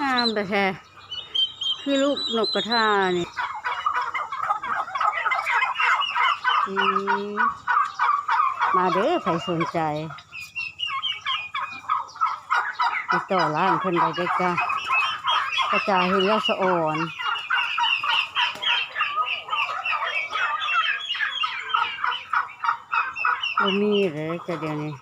งามแต่แท้คือลูกนกกระทาเนี่ยมาเด้อใครสนใจติดต่อร้านเพิ่นได้ด้วยกันกระจายให้เราสะอ่อนบ่มีเลยจะเดี๋ยวนี้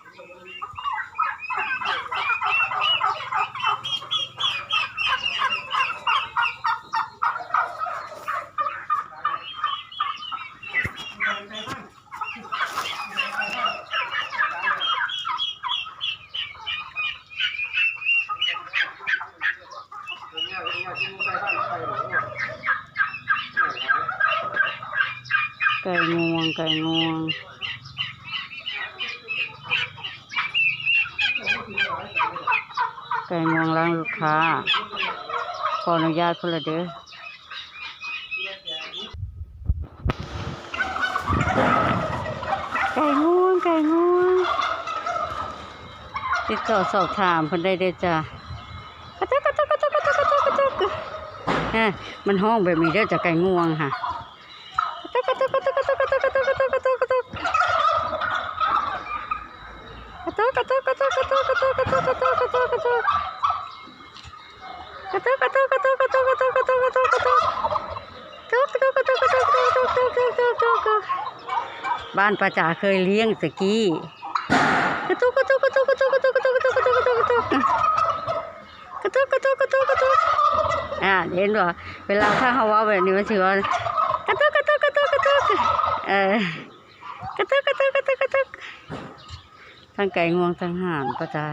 ไก่งวงไก่งวงไก่งวงร้านลูกค้า ขออนุญาตคนละเด้อไก่งวงไก่งวงติดต่อสอบถามคนได้เด้อจ้ะกระตุกกระตุกกระตุกกระตุกกระตุกกระตุกมันห้องแบบนี้เด้อจะไก่งวงค่ะ กระตุกกระตุกกระตุกกระตุกกระตุกกระตุกกระตุกกระตุกตุกตุกตุกตุกตุกตุกตุกตุกตุกตุกตุกบ้านประจ่าเคยเลี้ยงสกี้กระตุกกระตุกกระตุกกระตุกกระตุกกระตุกกระตุกกระตุกกระตุกกระตุกกระตุกกระตุกกระตุกกระตุกอ่าเห็นว่าเวลาถ้าเขาว่าแบบนี้มันถือว่ากระตุกกระตุกกระตุกกระตุกเออกระตุกกระตุกกระตุกกระตุกทั้งไก่งวงทั้งห่านประจ่า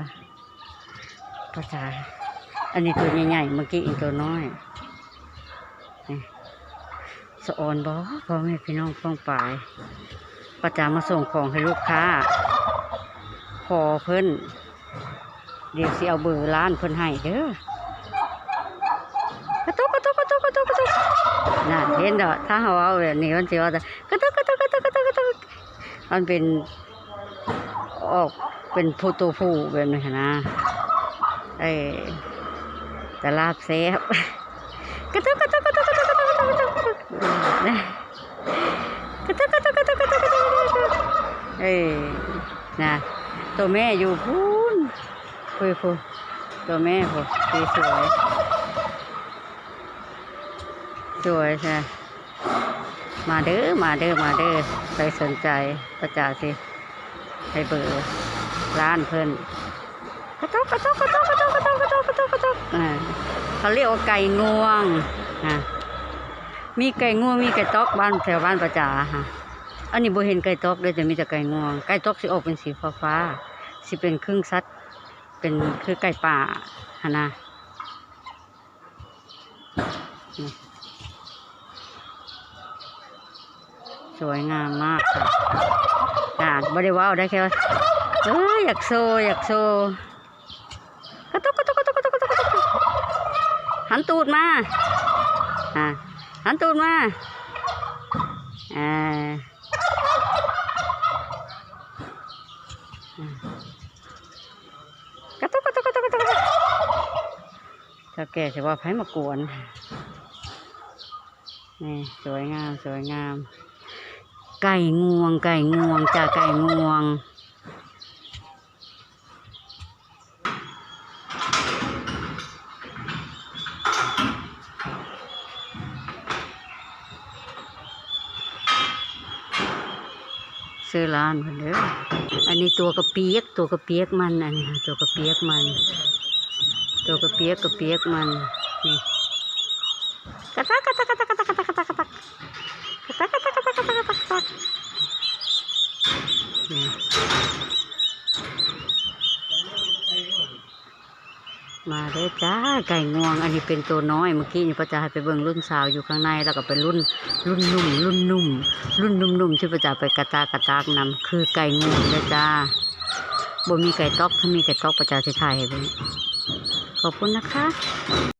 ประจ่า อันนี้ตัวใหญ่ๆเมื่อกี้อีกตัวน้อยนี่สะออนบอพ่อแม่พี่น้องฟ้องปลายประจามาส่งของให้ลูกค้า พอเพิ่นเดี๋ยวสิเอาเบอร์ร้านเพิ่นให้เด้อกระตุกกระตุกกระตุกกระตุกกระตุกน่ะเห็นดอกถ้าเขาเอาแบบนี้มันสิว่าแต่กระตุกกระตุกกระตุกกระตุกกระตุกมันเป็นออกเป็นผู้ตัวผู้แบบนี้นะเออ แต่ลาบเซฟกระตุกกระตุกกระตุกกระตุกกระตุกกระตุกกระตุกกระตุกนะกระตุกกระตุกกระตุกกระตุกกระตุกเอ้ยนะตัวแม่อยู่พูนพูนพูนตัวแม่พูนสวยสวยใช่มาเด้อมาเด้อมาเด้อใครสนใจประจาสิให้เบอร์ร้านเพิ่อน กระตุกกระตุกกระตุกกระตุกกระตุกกระตุกกระตุกกระตุกอ่าเขาเรียกว่าไก่งวงอ่ามีไก่งวงมีไก่ตอกบ้านแถวบ้านประจาฮะอันนี้บเห็นไก่ตอกเลยแต่มีแต่ไก่งวง ไก่ตอกสิออกเป็นสีฟ้าฟ้าสิเป็นครึ่งสัตว์เป็นคือไก่ป่าฮะนะสวยงามมากค่ะอ่าบ่ได้เว้าวได้แค่ว่าเอ้ยอยากโซอยากโซ กระตุกกระตุกกระตุกกระตุกกระตุกตุกหันตูดมาอ่าหันตูดมาอ่ากระตุกกระตุกกระตุกกระตุกกระตุกเจ้าแก่จะว่าไผมากวนนี่สวยงามสวยงาม ไก่งวง ไก่งวงจ้าไก่งวง ซื้อร้านคนเด้ออันนี้ตัวกระเปียกตัวกระเปียกมันอันนี้ค่ะตัวกระเปียกมัน ตัวกระเปียกกระเปียกมันนี่กระตักกระตักกระตักกระตักกระตักกระตักกระตักกระตักกระตักกระตักกระตักกระตักกระตักนี่ มาเด้จ้าไก่งวง อันนี้เป็นตัวน้อยเมื่อกี้นี่พระจ่าให้ไปเบิ่งรุ่นสาวอยู่ข้างในแล้วก็เป็นรุ่นรุ่นนุ่ม รุ่นนุ่ม รุ่นนุ่มๆที่พระจ่าไปกระตากกระตากนำคือไก่งวงเด้จ้าบ่มีไก่ตอกถ้ามีไก่ตอกพระจ่าจะถ่ายให้เบิ่งขอบคุณนะคะ